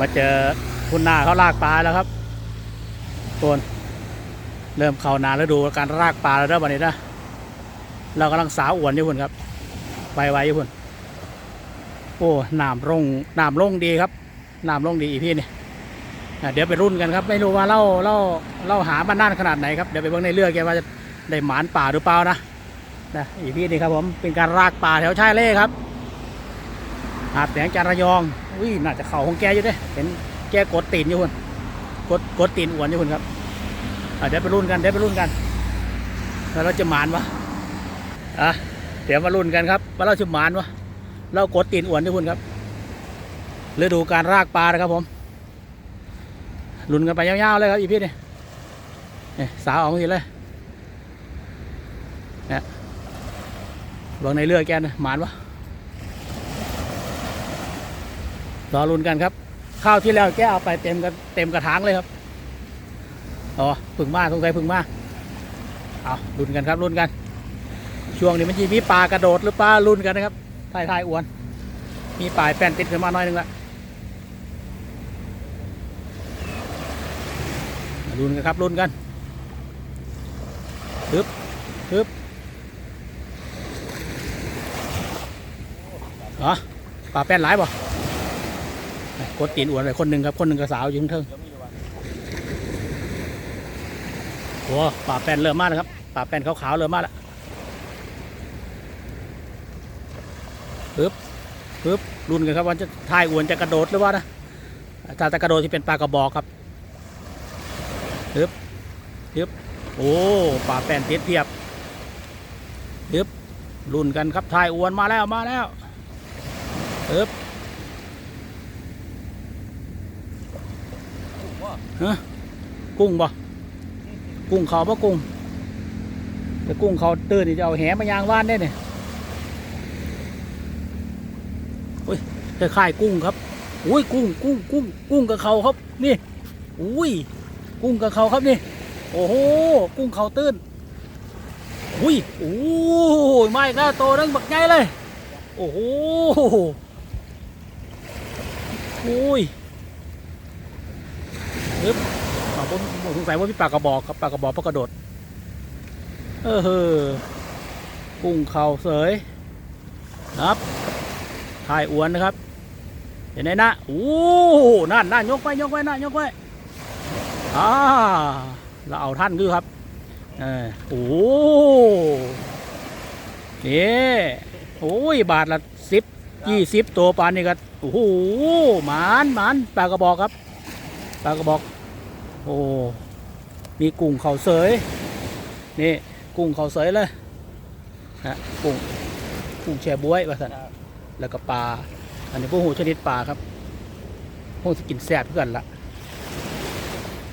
มาเจอคุณนาเขาลากปลาแล้วครับตนเริ่มเข้านาแล้วดูการลากปลาแล้วเด้อวันนี้นะเรากำลังสาวอวนอยู่พุ่นครับไปไวอยู่พุ่นโอ้หน้ำลงหน้ำลงดีครับหน้ำลงดีอีพี่นี่เดี๋ยวไปรุ่นกันครับ ไม่รู้ว่าเล่าเล่าเล่าหาบ้านน่านขนาดไหนครับเดี๋ยวไปเบิ่งในเรือแกว่าจะได้หมานป่าหรือเปล่านะนะอีพี่นี่ครับผมเป็นการลากป่าแถวชายเล่ครับ หาดแสงจานระยองอุ้ยน่าจะเข่าของแกอยู่เด้เห็นแกกดตีนอยู่คนกดกดตีนอ้วนอยู่คนครับเดี๋ยวไปรุ่นกันเดี๋ยวไปรุ่นกันแล้วเราจะหมานวะอะเดี๋ยวมารุ่นกันครับว่าเราจะหมานวะเรากดตีนอ้วนอยู่คนครับฤดูการรากปลานะครับผมรุ่นกันไปยาวๆเลยครับอีพี่เนี่นี่สาวออกมาทีเลยเนี่ยเบางในเรือแกนะหมานวะ รอรุนกันครับ ข้าวที่แล้วแกเอาไปเต็มกันเต็มกระถางเลยครับอ๋อพึ่งมาสงสัยพึ่งมาเอารุนกันครับรุนกัน ช่วงนี้มันจะมีปลากระโดดหรือปลารุนกันนะครับทายทายอ้วน มีปลายแป้นติดขึ้นมาหน่อยหนึงละรุนกันครับรุนกันฮึบฮึบอ๋อปลาแป้นหลายบ่ กดตีนอวนไปคนหนึ่งครับ คนหนึ่งกระสาวอยู่ข้างเทิงโอ้ป่าแป้นเริ่มมากแล้วครับป่าแป้นขาวๆเริ่มมากแล้วปึ๊บปึ๊บรุนกันครับว่าจะทายอวนจะกระโดดหรือว่านะถ้าจะกระโดดที่เป็นปลากระบอกครับปึ๊บปึ๊บโอ้ป่าแป้นติดเทียบปึ๊บรุนกันครับทายอวนมาแล้วมาแล้วปึ๊บ ฮะกุ้งบ่กุ้งเขาบ่กุ้งแต่กุ้งเขาตื่นนี่จะเอาแหมายางว่านได้เนี่ยอุ้ยคล้ายๆกุ้งครับอุ้ยกุ้งกุ้งกุ้งกุ้งกับเขาครับนี่อุ้ยกุ้งกับเขาครับนี่ โอ้โหกุ้งเขาตื้นอุ้ยโอ้ยไม่ก็โตนั่งบักใหญ่เลย โอ้โหอุ้ย ปึ๊บผมสงสัยว่าพี่ปลากระบอกครับปลากระบอกปลาะกระโดด เออเฮ้อกุ้งเข่าเสยครับถ่ายอวนนะครับ เห็นไหมนะโอ้นั่นนั่นยกไปยกไปนั่นยกไปอ่าเราเอาท่านคือครับเออโอ้นี่โอ้ยบาทละสิบยี่สิบตัวปานนี่ก็โอ้โหหมานหมานปลากระบอกครับ ปลากระบอก โอ้มีกุ้งเขาเสยนี่กุ้งเขาเสยเลยนะกุ้งกุ้งแช่บ๊วยว่าสันแล้วก็ปลาอันนี้พวกหูชนิดปลาครับพวกสกินแซ่บเพื่อนละ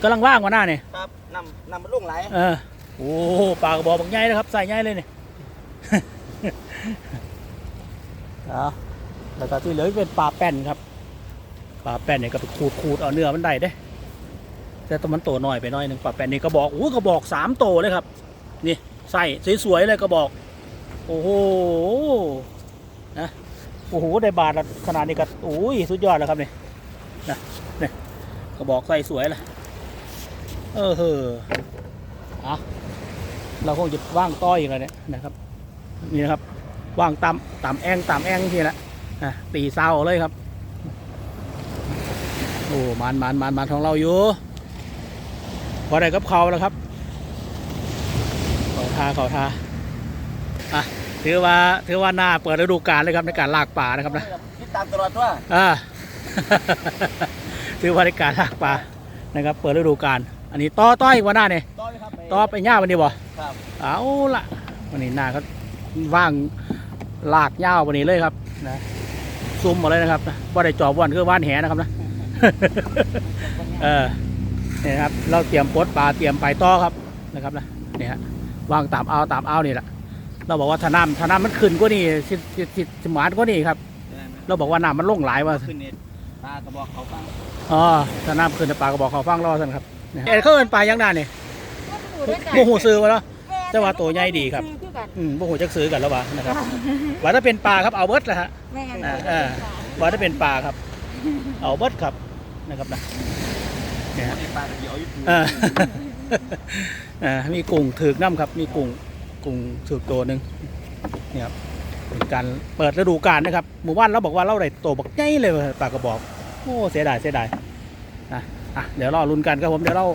กำลังว่างกว่าหน้าเนี่ยครับนำนำมันลุ่งไหลเออโอ้ปลากระบอกบักใหญ่นะครับใส่ใหญ่เลยเนี่ยเอาแล้วก็ที่เหลือเป็นปลาแป้นครับปลา แป้นเนี่ยก็ไปขูดขูดเอาเนื้อมันได้เด้แต่ตัวมันโตหน่อยไปหน่อยหนึ่งปลาแป้นนี่กระบอกอู้กระบอกสามโตเลยครับ นี่ใส่สวยๆเลยกระบอก โอ้โหนะโอ้โหได้บาทละขนาดนี้ก็โอ้ยสุดยอดแล้วครับนี่นะนี่กระบอกใส่สวยเลยเออเฮ้ออะเราคงจะว่างต้อยอีกแล้วเนี่ยนะครับนี่นะครับว่างตามตามแองตามแองทีละอะตีเศร้าเลยครับ โอ้มันมันมันมันของเราอยู่พอได้กับเขาแล้วครับเขาทาเขาทาอะถือว่าถือว่าหน้าเปิดฤดูกาลเลยครับในการลากป่านะครับนะคิดตามตลอดว่าอ่าถือว่าในการลากป่านะครับ เปิดฤดูกาลอันนี้ต่อต่ออีกวันหน้าเนี่ยต่อเลยครับต่อไปย่าวันนี้บ่ครับเอาละวันนี้หน้าก็ว่างลากยาววันนี้เลยครับนะซุ่มมาเลยนะครับว่าได้จอบวันคือว่านแหนะครับนะ เออเนี่ยนะครับ เราเตรียมปลดปลาเตรียมไปต่อครับนะครับนะเนี่ยฮะวางตามเอาตามเอานี่แหละเราบอกว่าถ้าน้ำถ้าน้ำมันขึ้นกว่านี่สิสิสิสิหมานกว่านี่ครับ เราบอกว่าน้ำมันลงหลายว่าขึ้นเน็ตตากระบอกเขาฟังอ๋อถ้าน้ำขึ้นในปลาก็บอกเขาฟังรอสันครับเนี่ยเอ็ดเขาเอินปลายังนานนี่โมโหซื้อมาแล้วแต่ว่าตัวใหญ่ดีครับคือกันอืมโมโหจักซื้อกันแล้ววะนะครับว่าถ้าเป็นปลาครับเอาเบิร์ดแหละฮะแม่นอ่าอ่าว่าถ้าเป็นปลาครับ เอาเบิดครับ นะครับนะเนี่ยฮะในปลาตะเกียวอยู่เออเออมีกุ้งถือกน้ำครับ มีกุ้งกุ้งถือกตัวหนึ่งนี่ครับเป็นการเปิดฤดูกาลนะครับหมู่บ้านเราบอกว่าเราได้โตบักใหญ่เลยว่ะปลากระบอกโอ้เสียดายเสียดายนะอะเดี๋ยวรอลุ้นกันครับผมเดี๋ยวเรา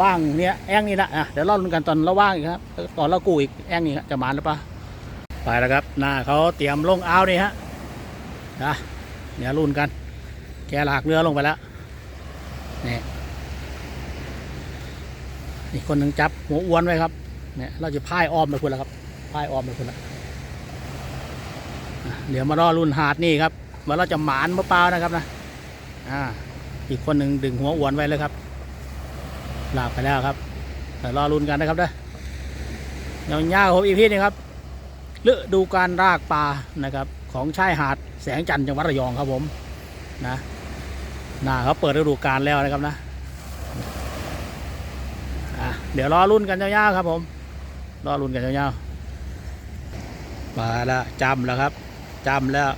ว่างเนี้ยแองนี่นะอะเดี๋ยวรอลุ้นกันตอนเราว่างอีกครับตอนเรากู้อีกแองนี่ครับจะมาหรือเปล่าไปแล้วครับหน้าเขาเตรียมลงอ่าวนี่ฮะนะเดี๋ยวลุ้นกัน แกหลากเรือลงไปแล้ว นี่อีกคนหนึ่งจับหัวอ้วนไว้ครับเนี่ยเราจะพายอ้อมไปคุณแล้วครับพายอ้อมไปคุณแล้วอะเดี๋ยวมารอรุ่นหาดนี่ครับว่าเราจะหมานมะเปล่านะครับนะอ่าอีกคนหนึ่งดึงหัวอ้วนไว้เลยครับลากไปแล้วครับแต่รอรุ่นกันนะครับเด้อยาวๆครับอีพีนี่ครับฤดูการรากปลานะครับ ของชายหาดแสงจันทร์จังหวัดระยองครับผมนะ น้าเขาเปิดฤดูกาลแล้วนะครับนะะเดี๋ยวรอรุ่นกันยาวๆครับ ผม รอรุ่นกันยาวๆมาแล้วจำแล้วครับจำแล้ว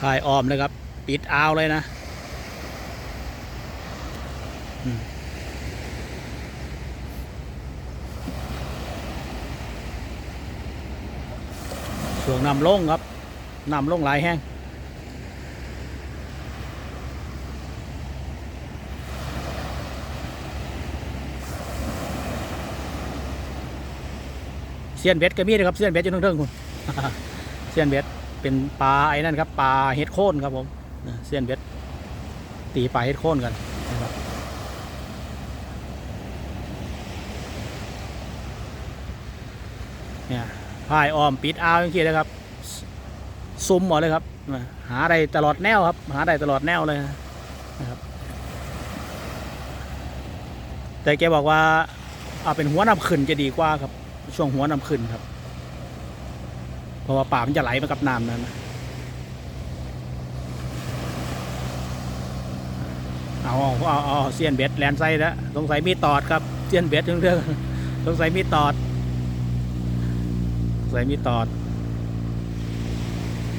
ถ่ายออมเลยครับ ปิดอาวเลยนะ ช่วงนำลงครับนำลงหลายแห้งเซียนเบ็ดก็มีนะครับเซียนเบ็ดอยู่เทิงๆคุณเซียนเบ็ดเป็นปลาไอ้นั่นครับปลาเห็ดโค่นครับผมเซียนเบ็ดตีปลาเห็ดโค่นกันนะครับเนี่ย พายอ้อมปิดอ่าวอย่างนี้เลยครับซุ่มหมดเลยครับนะหาได้ตลอดแนวครับ หาอะได้ตลอดแนวเลยนะครับ แต่แกบอกว่าเอาเป็นหัวนำขึ้นจะดีกว่าครับ ช่วงหัวนำขึ้นครับ เพราะว่าป่ามันจะไหลมากับน้ำนั้นเอาเอาเอาเอาเซียนเบ็ดแลนไซด์แล้วสงสัยมีตอดครับเซียนเบ็ดเรื่องเรื่องสงสัยมีตอด สงสัยมีตอด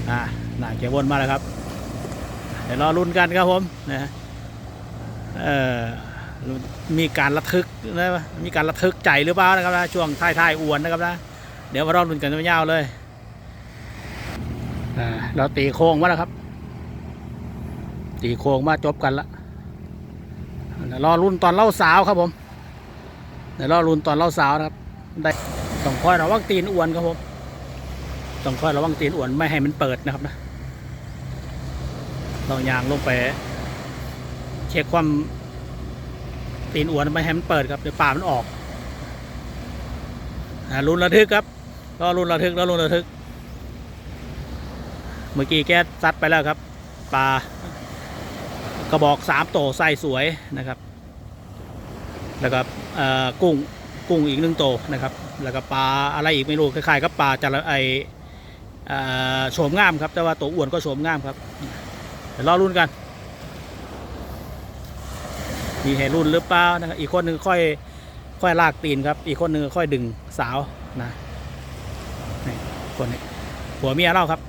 อ่าน่าจะวนมาแล้วครับ เดี๋ยวรอลุ้นกันครับผมนะเอ่อมีการระทึกนะมีการระทึกใจหรือเปล่านะครับนะช่วงท้ายๆอวนนะครับนะเดี๋ยวมารอลุ้นกันยาวๆเลยอ่าเราตีโค้งมาแล้วครับ ตีโค้งมาจบกันละเดี๋ยวรอรุ่นตอนเล่าสาวครับผมเดี๋ยวรอรุ่นตอนเล่าสาวนะครับได้ ต้องคอยระวังตีนอ้วนครับผมต้องคอยระวังตีนอ้วนไม่ให้มันเปิดนะครับนะต้องยางลงไป เช็คความตีนอ้วนไม่ให้มันเปิดครับเดี๋ยวป่ามันออกอ่ารุ่นระทึกครับรอรุนระทึกรอรุนระทึก เมื่อกี้แกซัดไปแล้วครับปลากระบอกสามโตใส่สวยนะครับ แล้วก็กุ้ง กุ้งอีกหนึ่งโตนะครับ แล้วก็ปลาอะไรอีกไม่รู้คล้ายๆกับปลาจระไอโฉมงามครับ แต่ว่าตัวอ้วนก็โฉมงามครับ เดี๋ยวรอรุ่นกัน มีให้รุ่นหรือเปล่านะครับอีกคนหนึ่งค่อยค่อยลากตีนครับ อีกคนหนึ่งค่อยดึงสาวนะนี่คนนี้ผัวเมียเล่าครับ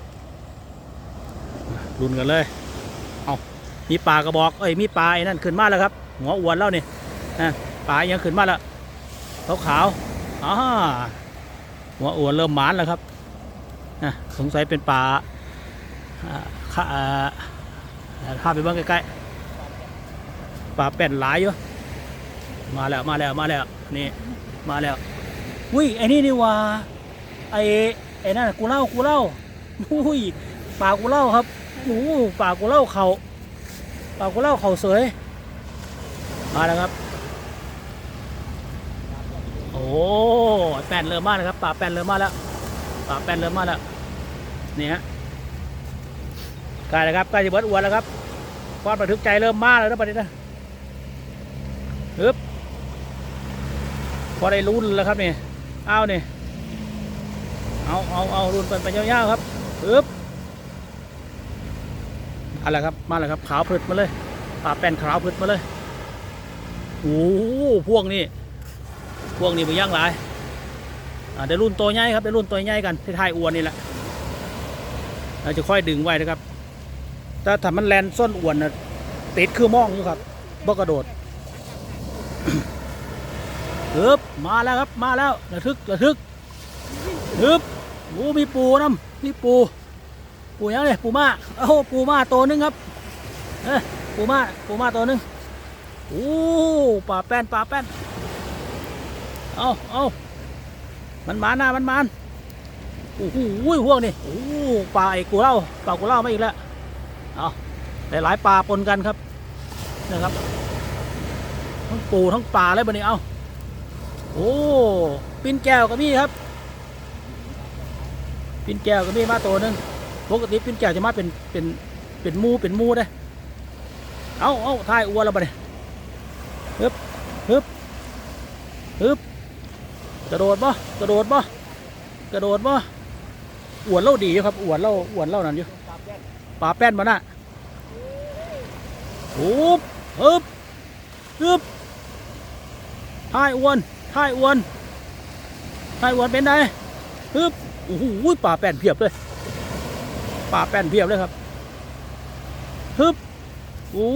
รุ่นกันเลย เอามีปลากระบอก เอ้ย มีปลาไอ้นั่นขึ้นมาแล้วครับ หัวอ้วนแล้วนี่นะปลายังขึ้นมาแล้ว ขาวขาวอ่าหัวอวนเริ่มหมานแล้วครับนะสงสัยเป็นปลาอ่าข้าข้าไปบ้างใกล้ๆปลาแป้นหลายอยู่มาแล้วมาแล้วมาแล้วนี่มาแล้วอุ้ยไอ้นี่นี่ว่าไอ้ไอ้นั่นกูเล่ากูเล่าอุ้ยปลากูเล่าครับโอ้ปลากูเล่าเขาปลากูเล่าเขาสวยมาแล้วครับ โอ้แป้นเริ่มมาแล้วครับปลาแป้นเริ่มมาแล้วปลาแป้นเริ่มมาแล้วนี่ฮะใกล้แล้วครับใกล้จะเบิดอวนแล้วครับความประทึกใจเริ่มมาแล้วนะประเด็นนะฮึบพอได้รุ่นแล้วครับนี่เอานี่เอาเอาเอารุ่นไปไปยาวๆครับฮึบอะไรครับมาแล้วครับขาวพลึดมาเลยปลาแป้นขาวพลึดมาเลยโอ้โหพวกนี้ พวกนี้มันย่างหลายอ่าได้รุ่นตัวใหญ่ครับได้รุ่นตัวใหญ่กันที่ท้ายอวนนี่แหละ เราจะค่อยดึงไว้นะครับ ถ้าถ้ามันแลนส้นอวนนะติดคือมองอยู่ครับบ่กระโดดฮึบมาแล้วครับมาแล้วระทึกระทึกฮึบโอ้มีปูน้ำมีปู ปูยังเลยปูมาโอ้โหปูมาตัวหนึงครับเอ้ยปูมาปูมาตัวหนึงโอ้ปลาแป้นปลาแป้น เอาเอามันมาหน้ามันมันโอ้โหพวกนี่โอ้ปลาไอ้กูเล่าปลากูเล่ามาอีกแล้วเอาหลายปลาปนกันครับนะครับ ทั้งปูทั้งปลาเลยบันนี้เอาโอ้ปินแก้วก็มีครับ ปินแก้วก็มีมาตัวหนึงปกติปินแก้วจะมาเป็นเป็นเป็นมูเป็นมูได้เอาเอาทายอ้วนแล้วบัดนี้ฮึบฮึบฮึบ กระโดดบ่กระโดดบ่กระโดดบ่อวนเล่าดีอยู่ครับอวนเล่าอวนเล่านั่นอยู่ปลาแป้นมาหน่ะฮึบฮึบฮึบทายอวนท้ายอวนท้ายอวนเป็นไงฮึบโอ้โหป่าแป้นเพียบเลยป่าแป้นเพียบเลยครับฮึบโอ้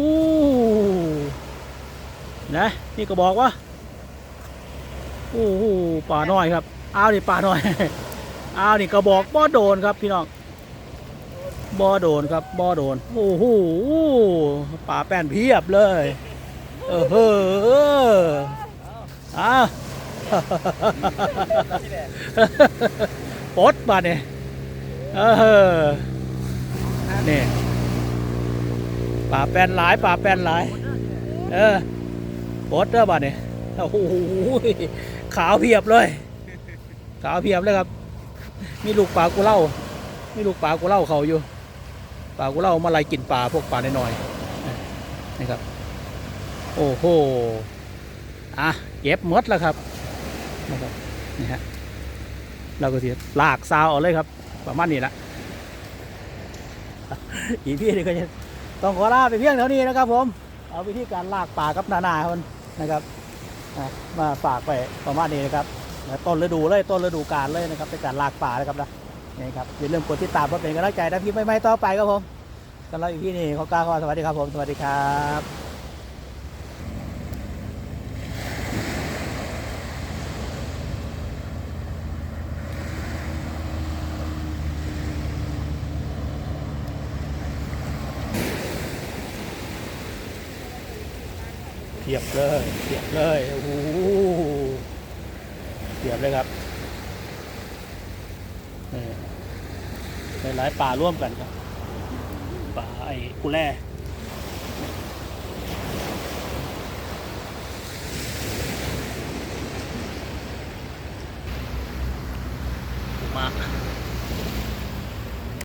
นะนี่ก็บอกว่า โอ้โหป่าน้อยครับอ้าวนี่ป่าน้อยอ้าวนี่ก็บอกบ่โดนครับพี่น้องบ่โดนครับบ่โดนโอ้โหป่าแป้นเพียบเลย เออเฮ้ออ้าวปลดมาเนี่ยเออนี่ป่าแป้นหลายป่าแป้นหลาย เออปดเด้อบ้าเนี่ยโอ้โห ขาวเพียบเลย ขาวเพียบเลยครับ มีลูกปลากูเล่า มีลูกปลากูเล่าเขาอยู่ปลากูเล่ามาไล่กินปลาพวกปลาน้อยๆนี่ครับ โอ้โหอะเก็บหมดแล้วครับนะครับนี่ฮะเราก็จะลากซาวเอาเลยครับ ประมาณนี้ละอีพี่นี่ก็จะต้องขอลาไปเพียงเท่านี้นะครับผม เอาวิธีการลากป่ากับนานาคนนะครับ มาฝากไปประมาณนี้นะครับต้นฤดูเลยต้นฤดูกาลเลยนะครับเป็นการลากป่านะครับนะนี่ครับอย่าลืมกดติดตามเพื่อเป็นกำลังใจนะพี่ไม่ไม่ต่อไปครับผมสำหรับอีพี่นี่ขอกล่าวคำว่าสวัสดีครับผมสวัสดีครับ เทียบเลยเทียบเลยโอ้โหเทียบเลยครับหลายป่าร่วมกันครับป่าไอ้กุแล่